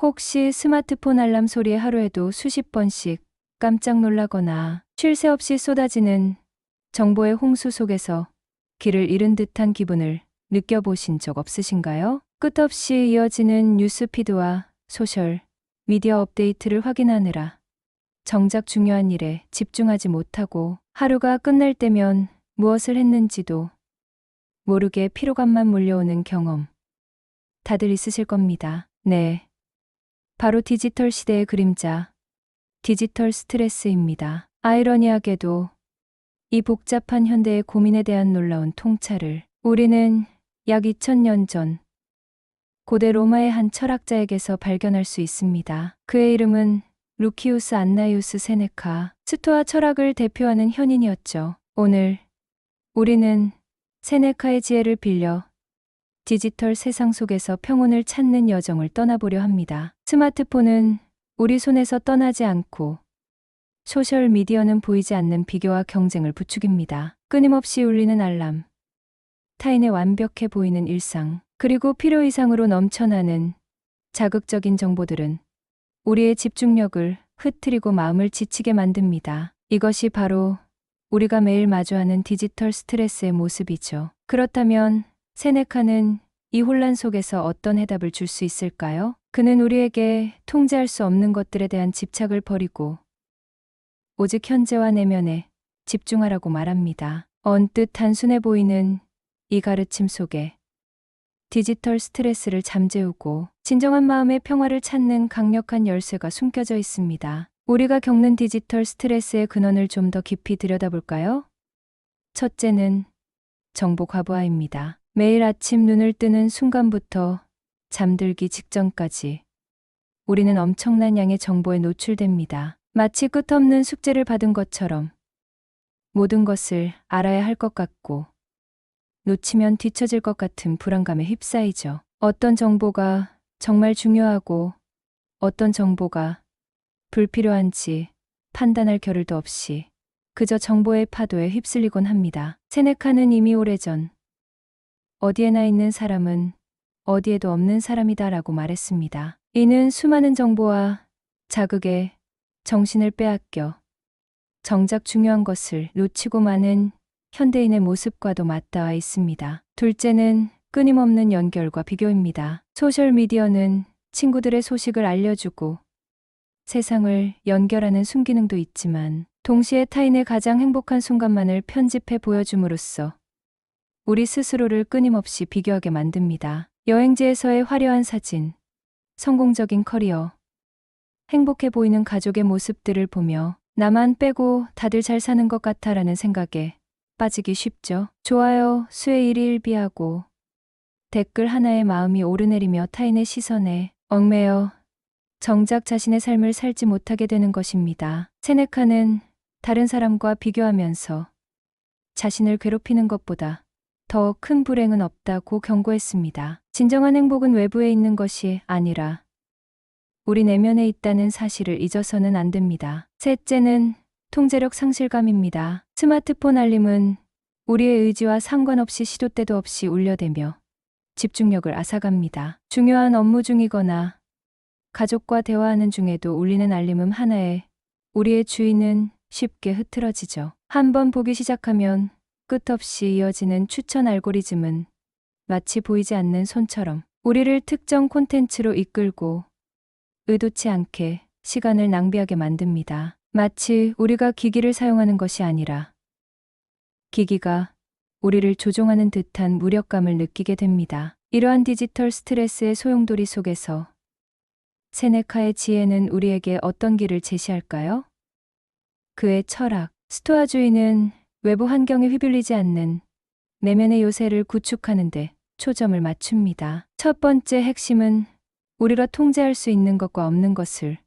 혹시 스마트폰 알람 소리에 하루에도 수십 번씩 깜짝 놀라거나 쉴 새 없이 쏟아지는 정보의 홍수 속에서 길을 잃은 듯한 기분을 느껴보신 적 없으신가요? 끝없이 이어지는 뉴스피드와 소셜, 미디어 업데이트를 확인하느라 정작 중요한 일에 집중하지 못하고 하루가 끝날 때면 무엇을 했는지도 모르게 피로감만 몰려오는 경험. 다들 있으실 겁니다. 네. 바로 디지털 시대의 그림자, 디지털 스트레스입니다. 아이러니하게도 이 복잡한 현대의 고민에 대한 놀라운 통찰을 우리는 약 2000년 전 고대 로마의 한 철학자에게서 발견할 수 있습니다. 그의 이름은 루키우스 안나이우스 세네카, 스토아 철학을 대표하는 현인이었죠. 오늘 우리는 세네카의 지혜를 빌려 디지털 세상 속에서 평온을 찾는 여정을 떠나보려 합니다. 스마트폰은 우리 손에서 떠나지 않고 소셜 미디어는 보이지 않는 비교와 경쟁을 부추깁니다. 끊임없이 울리는 알람, 타인의 완벽해 보이는 일상, 그리고 필요 이상으로 넘쳐나는 자극적인 정보들은 우리의 집중력을 흐트리고 마음을 지치게 만듭니다. 이것이 바로 우리가 매일 마주하는 디지털 스트레스의 모습이죠. 그렇다면 세네카는 이 혼란 속에서 어떤 해답을 줄 수 있을까요? 그는 우리에게 통제할 수 없는 것들에 대한 집착을 버리고 오직 현재와 내면에 집중하라고 말합니다. 언뜻 단순해 보이는 이 가르침 속에 디지털 스트레스를 잠재우고 진정한 마음의 평화를 찾는 강력한 열쇠가 숨겨져 있습니다. 우리가 겪는 디지털 스트레스의 근원을 좀 더 깊이 들여다볼까요? 첫째는 정보 과부하입니다. 매일 아침 눈을 뜨는 순간부터 잠들기 직전까지 우리는 엄청난 양의 정보에 노출됩니다. 마치 끝없는 숙제를 받은 것처럼 모든 것을 알아야 할 것 같고 놓치면 뒤처질 것 같은 불안감에 휩싸이죠. 어떤 정보가 정말 중요하고 어떤 정보가 불필요한지 판단할 겨를도 없이 그저 정보의 파도에 휩쓸리곤 합니다. 세네카는 이미 오래전 어디에나 있는 사람은 어디에도 없는 사람이다 라고 말했습니다. 이는 수많은 정보와 자극에 정신을 빼앗겨 정작 중요한 것을 놓치고 마는 현대인의 모습과도 맞닿아 있습니다. 둘째는 끊임없는 연결과 비교입니다. 소셜미디어는 친구들의 소식을 알려주고 세상을 연결하는 순기능도 있지만 동시에 타인의 가장 행복한 순간만을 편집해 보여줌으로써 우리 스스로를 끊임없이 비교하게 만듭니다. 여행지에서의 화려한 사진, 성공적인 커리어, 행복해 보이는 가족의 모습들을 보며 나만 빼고 다들 잘 사는 것 같아라는 생각에 빠지기 쉽죠. 좋아요, 수의 일희일비하고 댓글 하나에 마음이 오르내리며 타인의 시선에 얽매여 정작 자신의 삶을 살지 못하게 되는 것입니다. 세네카는 다른 사람과 비교하면서 자신을 괴롭히는 것보다 더 큰 불행은 없다고 경고했습니다. 진정한 행복은 외부에 있는 것이 아니라 우리 내면에 있다는 사실을 잊어서는 안 됩니다. 셋째는 통제력 상실감입니다. 스마트폰 알림은 우리의 의지와 상관없이 시도 때도 없이 울려대며 집중력을 앗아갑니다. 중요한 업무 중이거나 가족과 대화하는 중에도 울리는 알림음 하나에 우리의 주의는 쉽게 흐트러지죠. 한번 보기 시작하면 끝없이 이어지는 추천 알고리즘은 마치 보이지 않는 손처럼 우리를 특정 콘텐츠로 이끌고 의도치 않게 시간을 낭비하게 만듭니다. 마치 우리가 기기를 사용하는 것이 아니라 기기가 우리를 조종하는 듯한 무력감을 느끼게 됩니다. 이러한 디지털 스트레스의 소용돌이 속에서 세네카의 지혜는 우리에게 어떤 길을 제시할까요? 그의 철학, 스토아주의는 외부 환경에 휘둘리지 않는 내면의 요새를 구축하는데 초점을 맞춥니다. 첫 번째 핵심은 우리가 통제할 수 있는 것과 없는 것을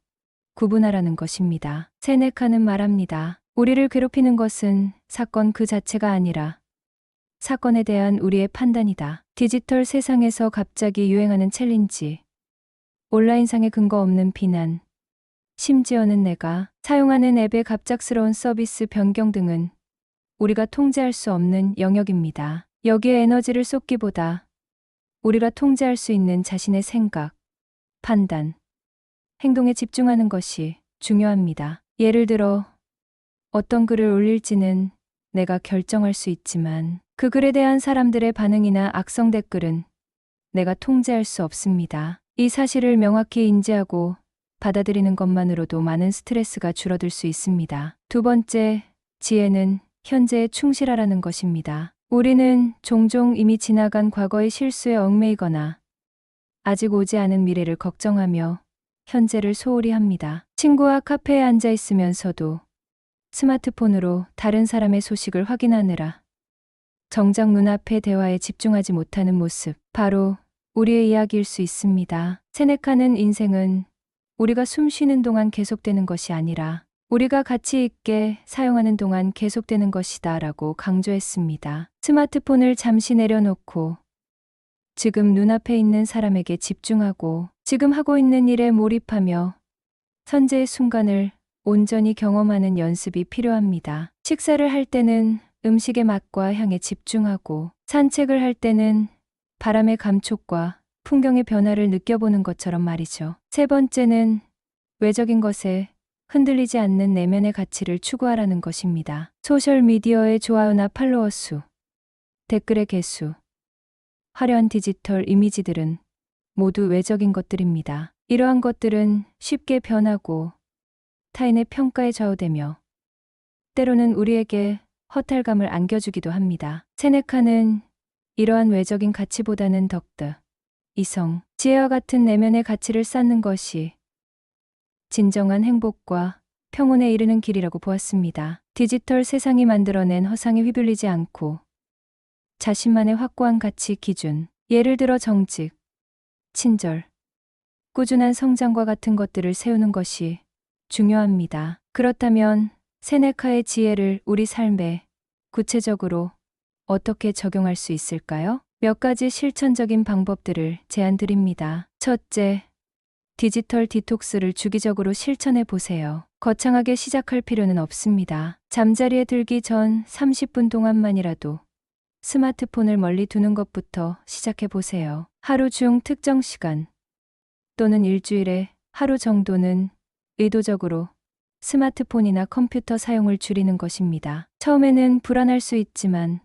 구분하라는 것입니다. 세네카는 말합니다. 우리를 괴롭히는 것은 사건 그 자체가 아니라 사건에 대한 우리의 판단이다. 디지털 세상에서 갑자기 유행하는 챌린지, 온라인상의 근거 없는 비난, 심지어는 내가 사용하는 앱의 갑작스러운 서비스 변경 등은 우리가 통제할 수 없는 영역입니다. 여기에 에너지를 쏟기보다 우리가 통제할 수 있는 자신의 생각, 판단, 행동에 집중하는 것이 중요합니다. 예를 들어, 어떤 글을 올릴지는 내가 결정할 수 있지만 그 글에 대한 사람들의 반응이나 악성 댓글은 내가 통제할 수 없습니다. 이 사실을 명확히 인지하고 받아들이는 것만으로도 많은 스트레스가 줄어들 수 있습니다. 두 번째, 지혜는 현재에 충실하라는 것입니다. 우리는 종종 이미 지나간 과거의 실수에 얽매이거나 아직 오지 않은 미래를 걱정하며 현재를 소홀히 합니다. 친구와 카페에 앉아 있으면서도 스마트폰으로 다른 사람의 소식을 확인하느라 정작 눈앞의 대화에 집중하지 못하는 모습, 바로 우리의 이야기일 수 있습니다. 세네카는 인생은 우리가 숨 쉬는 동안 계속되는 것이 아니라 우리가 가치 있게 사용하는 동안 계속되는 것이다 라고 강조했습니다. 스마트폰을 잠시 내려놓고 지금 눈앞에 있는 사람에게 집중하고 지금 하고 있는 일에 몰입하며 현재의 순간을 온전히 경험하는 연습이 필요합니다. 식사를 할 때는 음식의 맛과 향에 집중하고 산책을 할 때는 바람의 감촉과 풍경의 변화를 느껴보는 것처럼 말이죠. 세 번째는 외적인 것에 흔들리지 않는 내면의 가치를 추구하라는 것입니다. 소셜미디어의 좋아요나 팔로워 수, 댓글의 개수, 화려한 디지털 이미지들은 모두 외적인 것들입니다. 이러한 것들은 쉽게 변하고 타인의 평가에 좌우되며 때로는 우리에게 허탈감을 안겨주기도 합니다. 세네카는 이러한 외적인 가치보다는 덕드, 이성, 지혜와 같은 내면의 가치를 쌓는 것이 진정한 행복과 평온에 이르는 길이라고 보았습니다. 디지털 세상이 만들어낸 허상에 휘둘리지 않고 자신만의 확고한 가치 기준, 예를 들어 정직, 친절, 꾸준한 성장과 같은 것들을 세우는 것이 중요합니다. 그렇다면 세네카의 지혜를 우리 삶에 구체적으로 어떻게 적용할 수 있을까요? 몇 가지 실천적인 방법들을 제안 드립니다. 첫째, 디지털 디톡스를 주기적으로 실천해 보세요. 거창하게 시작할 필요는 없습니다. 잠자리에 들기 전 30분 동안만이라도 스마트폰을 멀리 두는 것부터 시작해 보세요. 하루 중 특정 시간 또는 일주일에 하루 정도는 의도적으로 스마트폰이나 컴퓨터 사용을 줄이는 것입니다. 처음에는 불안할 수 있지만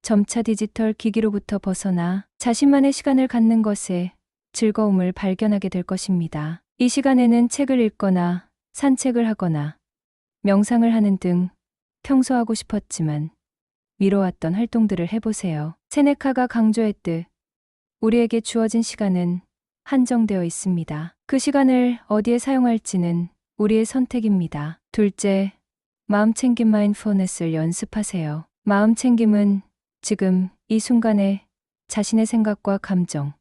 점차 디지털 기기로부터 벗어나 자신만의 시간을 갖는 것에 즐거움을 발견하게 될 것입니다. 이 시간에는 책을 읽거나 산책을 하거나 명상을 하는 등 평소 하고 싶었지만 미뤄왔던 활동들을 해보세요. 세네카가 강조했듯 우리에게 주어진 시간은 한정되어 있습니다. 그 시간을 어디에 사용할지는 우리의 선택입니다. 둘째, 마음 챙김 마인드풀니스를 연습하세요. 마음 챙김은 지금 이 순간에 자신의 생각과 감정,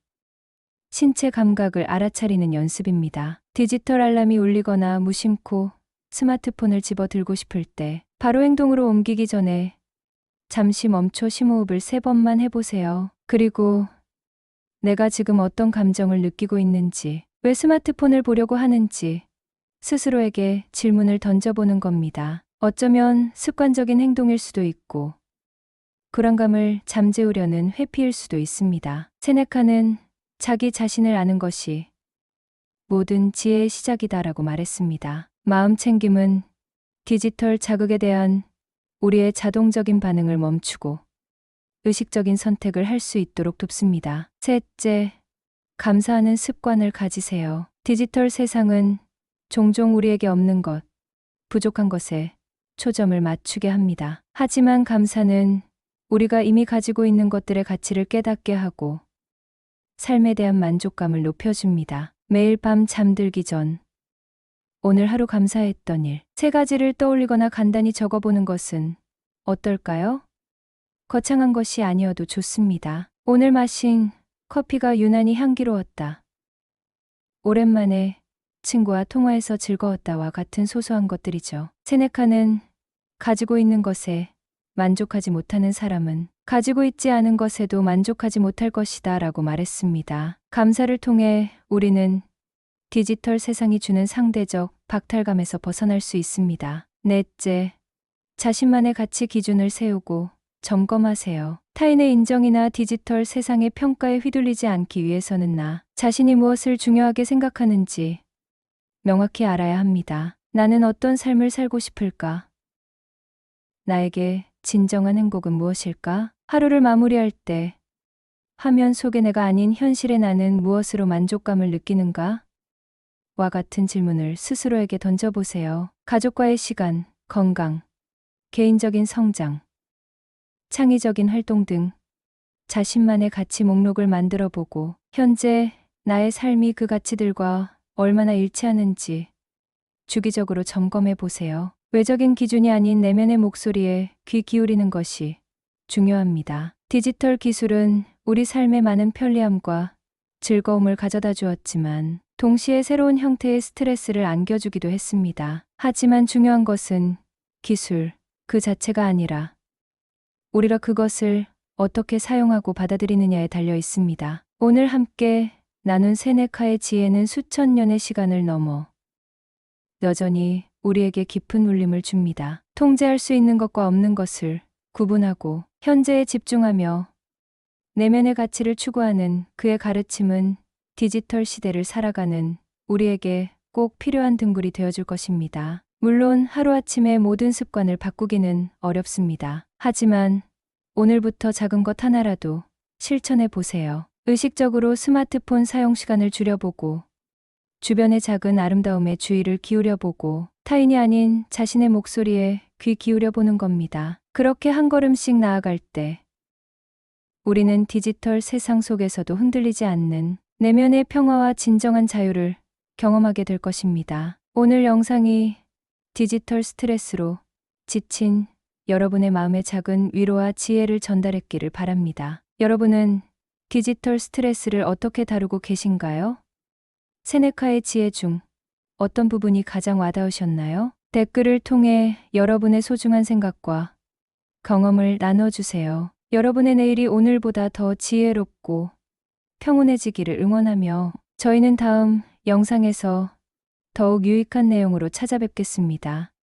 신체 감각을 알아차리는 연습입니다. 디지털 알람이 울리거나 무심코 스마트폰을 집어 들고 싶을 때 바로 행동으로 옮기기 전에 잠시 멈춰 심호흡을 세 번만 해보세요. 그리고 내가 지금 어떤 감정을 느끼고 있는지, 왜 스마트폰을 보려고 하는지 스스로에게 질문을 던져보는 겁니다. 어쩌면 습관적인 행동일 수도 있고, 불안감을 잠재우려는 회피일 수도 있습니다. 세네카는 자기 자신을 아는 것이 모든 지혜의 시작이다라고 말했습니다. 마음 챙김은 디지털 자극에 대한 우리의 자동적인 반응을 멈추고 의식적인 선택을 할 수 있도록 돕습니다. 셋째, 감사하는 습관을 가지세요. 디지털 세상은 종종 우리에게 없는 것, 부족한 것에 초점을 맞추게 합니다. 하지만 감사는 우리가 이미 가지고 있는 것들의 가치를 깨닫게 하고 삶에 대한 만족감을 높여줍니다. 매일 밤 잠들기 전 오늘 하루 감사했던 일 세 가지를 떠올리거나 간단히 적어보는 것은 어떨까요? 거창한 것이 아니어도 좋습니다. 오늘 마신 커피가 유난히 향기로웠다. 오랜만에 친구와 통화해서 즐거웠다와 같은 소소한 것들이죠. 세네카는 가지고 있는 것에 만족하지 못하는 사람은 가지고 있지 않은 것에도 만족하지 못할 것이다 라고 말했습니다. 감사를 통해 우리는 디지털 세상이 주는 상대적 박탈감에서 벗어날 수 있습니다. 넷째, 자신만의 가치 기준을 세우고 점검하세요. 타인의 인정이나 디지털 세상의 평가에 휘둘리지 않기 위해서는 나 자신이 무엇을 중요하게 생각하는지 명확히 알아야 합니다. 나는 어떤 삶을 살고 싶을까? 나에게 진정한 행복은 무엇일까? 하루를 마무리할 때 화면 속의 내가 아닌 현실의 나는 무엇으로 만족감을 느끼는가? 와 같은 질문을 스스로에게 던져보세요. 가족과의 시간, 건강, 개인적인 성장, 창의적인 활동 등 자신만의 가치 목록을 만들어 보고 현재 나의 삶이 그 가치들과 얼마나 일치하는지 주기적으로 점검해 보세요. 외적인 기준이 아닌 내면의 목소리에 귀 기울이는 것이 중요합니다. 디지털 기술은 우리 삶에 많은 편리함과 즐거움을 가져다 주었지만 동시에 새로운 형태의 스트레스를 안겨주기도 했습니다. 하지만 중요한 것은 기술 그 자체가 아니라 우리가 그것을 어떻게 사용하고 받아들이느냐에 달려 있습니다. 오늘 함께 나눈 세네카의 지혜는 수천 년의 시간을 넘어 여전히 우리에게 깊은 울림을 줍니다. 통제할 수 있는 것과 없는 것을 구분하고 현재에 집중하며 내면의 가치를 추구하는 그의 가르침은 디지털 시대를 살아가는 우리에게 꼭 필요한 등불이 되어줄 것입니다. 물론 하루아침에 모든 습관을 바꾸기는 어렵습니다. 하지만 오늘부터 작은 것 하나라도 실천해 보세요. 의식적으로 스마트폰 사용 시간을 줄여보고 주변의 작은 아름다움에 주의를 기울여보고 타인이 아닌 자신의 목소리에 귀 기울여보는 겁니다. 그렇게 한 걸음씩 나아갈 때 우리는 디지털 세상 속에서도 흔들리지 않는 내면의 평화와 진정한 자유를 경험하게 될 것입니다. 오늘 영상이 디지털 스트레스로 지친 여러분의 마음에 작은 위로와 지혜를 전달했기를 바랍니다. 여러분은 디지털 스트레스를 어떻게 다루고 계신가요? 세네카의 지혜 중 어떤 부분이 가장 와닿으셨나요? 댓글을 통해 여러분의 소중한 생각과 경험을 나눠주세요. 여러분의 내일이 오늘보다 더 지혜롭고 평온해지기를 응원하며 저희는 다음 영상에서 더욱 유익한 내용으로 찾아뵙겠습니다.